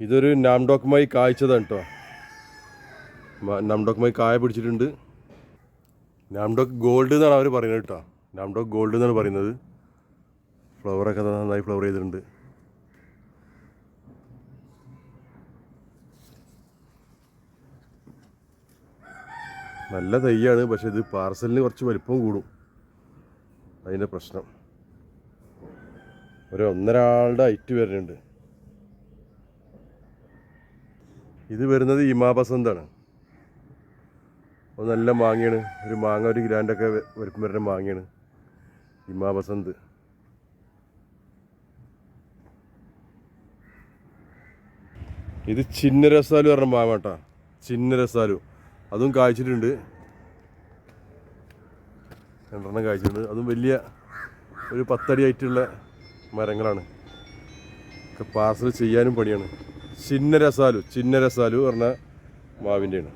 ഇതൊരു നാംഡോക്കുമായി കായ്ച്ചതാണ് കേട്ടോ. നാംഡോക്കുമായി കായ പിടിച്ചിട്ടുണ്ട്. നാംഡോക്ക് ഗോൾഡ് എന്നാണ് അവർ പറയുന്നത് കേട്ടോ. നാംഡോക്ക് ഗോൾഡ് എന്നാണ് പറയുന്നത്. ഫ്ലവറൊക്കെ നന്നായി ഫ്ലവർ ചെയ്തിട്ടുണ്ട്. നല്ല തൈയാണ് പക്ഷെ ഇത് പാർസലിന് കുറച്ച് വലിപ്പം കൂടും. അതിന്റെ പ്രശ്നം. ഒരു ഒന്നരാളുടെ ഹൈറ്റ് വരുന്നുണ്ട്. ഇത് വരുന്നത് ഇമാബസന്താണ് അത് നല്ല മാങ്ങയാണ്. ഒരു മാങ്ങ ഒരു ഗ്രാൻഡൊക്കെ വലിപ്പം വരുന്ന മാങ്ങയാണ്. ഇമാബസന്ത് ഇത് ചിന്നരസാലു പറഞ്ഞ മാങ്ങ കേട്ടാ ചിന്നരസാലു. അതും കായ്ച്ചിട്ടുണ്ട്. രണ്ടെണ്ണം കായ്ച്ചിട്ടുണ്ട്. അതും വലിയ ഒരു പത്തടി ആയിട്ടുള്ള മരങ്ങളാണ്. ഒക്കെ പാർസൽ ചെയ്യാനും പണിയാണ്. ചിന്ന രസാലു ചിന്ന രസാലു പറഞ്ഞ മാവിന്റെയാണ്.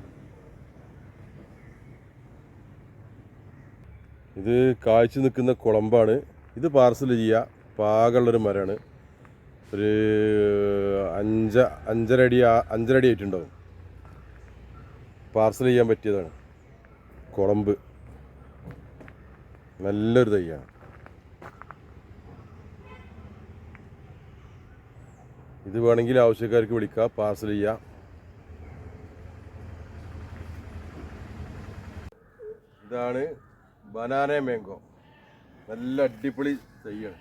ഇത് കാഴ്ച നിൽക്കുന്ന കുളമ്പാണ്. ഇത് പാർസൽ ചെയ്യുക. പാകമുള്ളൊരു മരമാണ്. ഒരു അഞ്ച അഞ്ചര അടി ആ- അഞ്ചര അടി ആയിട്ടുണ്ടാവും. പാർസൽ ചെയ്യാൻ പറ്റിയതാണ്. കുളമ്പ്. നല്ലൊരു തൈയാണ്. ഇത് വേണമെങ്കിൽ ആവശ്യക്കാർക്ക് വിളിക്കാം പാർസൽ ചെയ്യാം. ഇതാണ് ബനാന മാംഗോ നല്ല അടിപൊളി തൈയാണ്.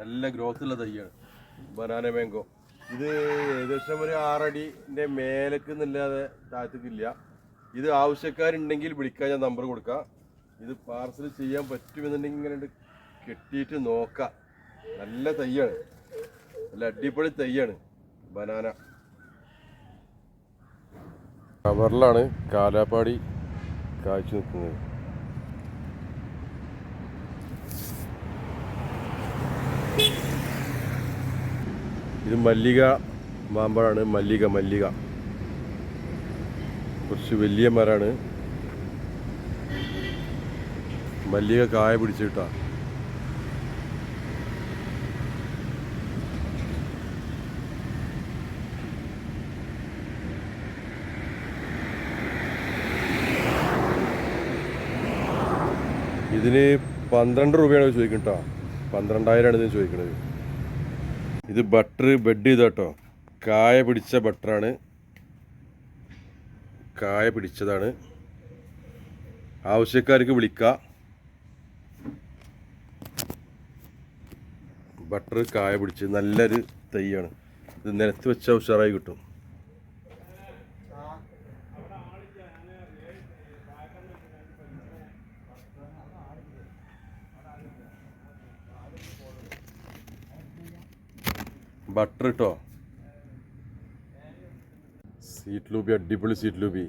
നല്ല ഗ്രോത്ത് ഉള്ള തൈയാണ് ബനാന മാംഗോ ഇത് ഏകദേശം ഒരു ആറടിന്റെ മേലേക്ക് എന്നല്ലാതെ താഴത്തേക്കില്ല. ഇത് ആവശ്യക്കാരുണ്ടെങ്കിൽ വിളിക്കാൻ ഞാൻ നമ്പർ കൊടുക്കാം. ഇത് പാർസൽ ചെയ്യാൻ പറ്റുമെന്നുണ്ടെങ്കിൽ ഇങ്ങനെ കെട്ടിയിട്ട് നോക്കാം. നല്ല തൈയാണ്. നല്ല അടിപൊളി തൈയാണ്. ബനാന. കവറിലാണ് കാലാപ്പാടി കാഴ്ച നിൽക്കുന്നത്. ഇത് മല്ലിക മാമ്പഴമാണ് മല്ലിക മല്ലിക. കുറച്ച് വലിയ മരമാണ്. മല്ലിക കായ പിടിച്ചിട്ടാ. ഇതിന് പന്ത്രണ്ട് രൂപയാണ് ചോദിക്കുന്നത് കേട്ടോ പന്ത്രണ്ടായിരമാണ് ഇതിന് ചോദിക്കുന്നത് ഇത് ബട്ടർ ബെഡ് ചെയ്ത കേട്ടോ കായ പിടിച്ച ബട്ടറാണ് കായ പിടിച്ചതാണ്. ആവശ്യക്കാർക്ക് വിളിക്കുക ബട്ടർ കായ പിടിച്ച് നല്ലൊരു തൈയാണ്. ഇത് നിലത്ത് വെച്ചാൽ ഉഷാറായി കിട്ടും. ബട്ടർ കേട്ടോ സീറ്റ് ലൂബി അടിപൊളി സീറ്റ് ലൂബി.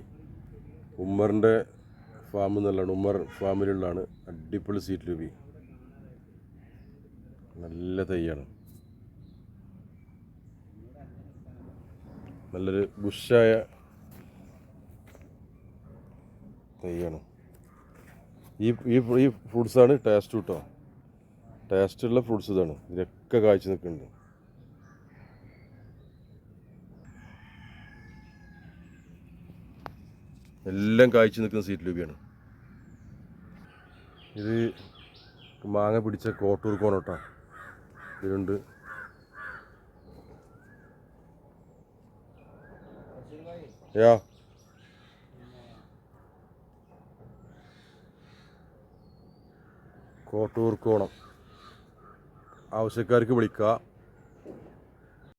ഉമ്മറിന്റെ ഫാം എന്നുള്ളതാണ് ഉമ്മർ ഫാമിലുള്ളതാണ് അടിപൊളി സീറ്റ് ലൂബി. നല്ല തൈയാണ്. നല്ലൊരു ബുഷായ തൈയാണ്. ഈ ഈ ഈ ഫ്രൂട്ട്സാണ് ടേസ്റ്റ് കിട്ടോ ടേസ്റ്റുള്ള ഫ്രൂട്ട്സ് ഇതാണ്. ഇതിലൊക്കെ കാഴ്ച നിൽക്കുന്നുണ്ട്. എല്ലാം കായ്ച്ചു നിൽക്കുന്ന സീറ്റ് ലൂബിയാണ് ഇത് മാങ്ങ പിടിച്ച കോട്ടൂർ കോണോട്ടാ. ഇതിലുണ്ട് യാ. കോട്ടൂർ കോണം. ആവശ്യക്കാർക്ക് വിളിക്കുക